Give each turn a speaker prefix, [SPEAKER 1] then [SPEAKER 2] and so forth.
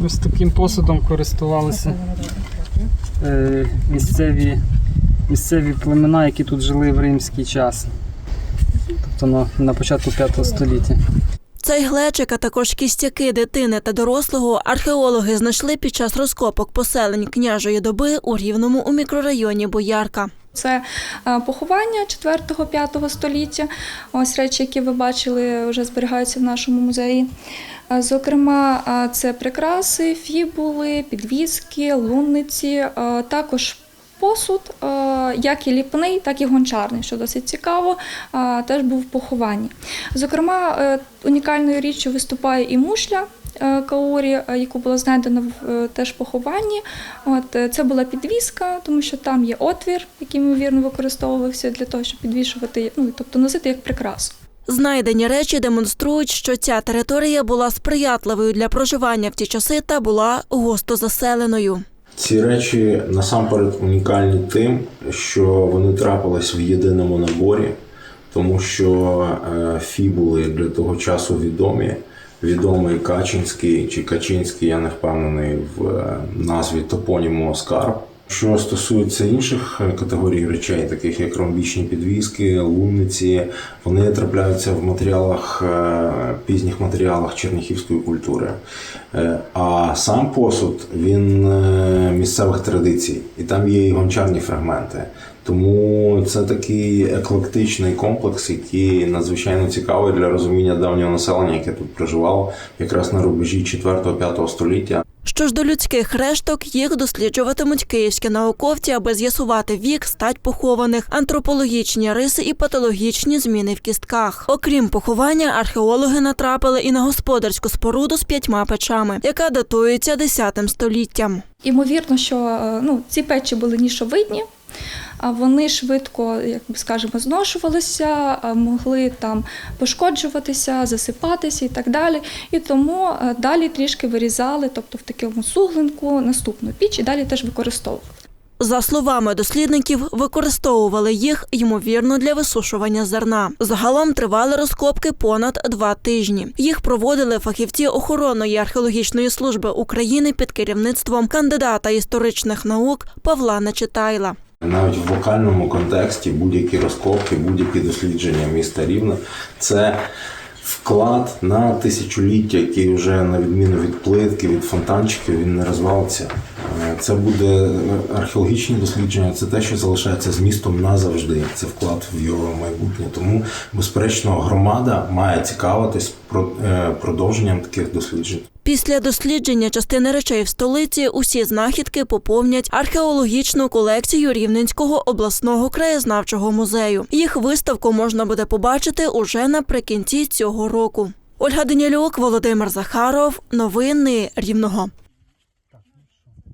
[SPEAKER 1] Ось таким посудом користувалися е, місцеві, місцеві племена, які тут жили в римський час. Тобто на, на початку 5 століття.
[SPEAKER 2] Цей глечик, а також кістяки дитини та дорослого археологи знайшли під час розкопок поселень княжої доби у рівному у мікрорайоні Боярка.
[SPEAKER 3] Це е, поховання 4-5 століття. Ось речі, які ви бачили, вже зберігаються в нашому музеї. Зокрема, це прикраси, фібули, підвіски, лунниці, також посуд, як і ліпний, так і гончарний, що досить цікаво, теж був в похованні. Зокрема, е, унікальною річчю виступає і мушля. е, Каорі, е, яку було знайдено в теж похованні. От це була підвіска, тому що там є отвір, який ймовірно використовувався для того, щоб підвішувати, ну тобто носити як прикрасу.
[SPEAKER 2] Знайдені речі демонструють, що ця територія була сприятливою для проживання в ті часи та була густо заселеною.
[SPEAKER 4] Ці речі насамперед унікальні тим, що вони трапились в єдиному наборі, тому що е, фібули для того часу відомі. Відомий Качинський чи Качинський, я не впевнений в е, назві топоніму Оскар. Що стосується інших е, категорій речей, таких як ромбічні підвіски, лунниці, вони трапляються в матеріалах, е, пізніх матеріалах черніхівської культури. Е, А сам посуд він місцевих традицій, і там є і гончарні фрагменти. Тому це такий еклектичний комплекс, який надзвичайно цікавий для розуміння давнього населення, яке тут проживало якраз на рубежі 4-5 століття.
[SPEAKER 2] Що ж до людських решток, їх досліджуватимуть київські науковці, аби з'ясувати вік, стать похованих, антропологічні риси і патологічні зміни в кістках. Окрім поховання, археологи натрапили і на господарську споруду з п'ятьма печами, яка датується 10 століттям.
[SPEAKER 3] Імовірно, що е, ну, ці печі були нішовидні, вони швидко, як би скажемо, зношувалися, могли там пошкоджуватися, засипатися і так далі. І тому е, далі трішки вирізали, тобто в такому суглинку наступну піч і далі теж використовували.
[SPEAKER 2] За словами дослідників, використовували їх ймовірно для висушування зерна. Загалом тривали розкопки понад два тижні. Їх проводили фахівці охоронної археологічної служби України під керівництвом кандидата історичних наук Павла Нечитайла.
[SPEAKER 4] Навіть в вокальному контексті будь-які розкопки, будь-які дослідження міста Рівне це вклад на тисячоліття, який вже на відміну від плитки, від фонтанчиків, він не розвалиться. Е, Це буде археологічні дослідження, це те, що залишається з містом назавжди. Це вклад в його майбутнє. Тому, безперечно, громада має цікавитись про- е, продовженням таких досліджень.
[SPEAKER 2] Після дослідження частини речей в столиці усі знахідки поповнять археологічну колекцію Рівненського обласного краєзнавчого музею. Їх виставку можна буде побачити уже наприкінці цього року. Ольга Денялюк, Володимир Захаров. Новини Рівного.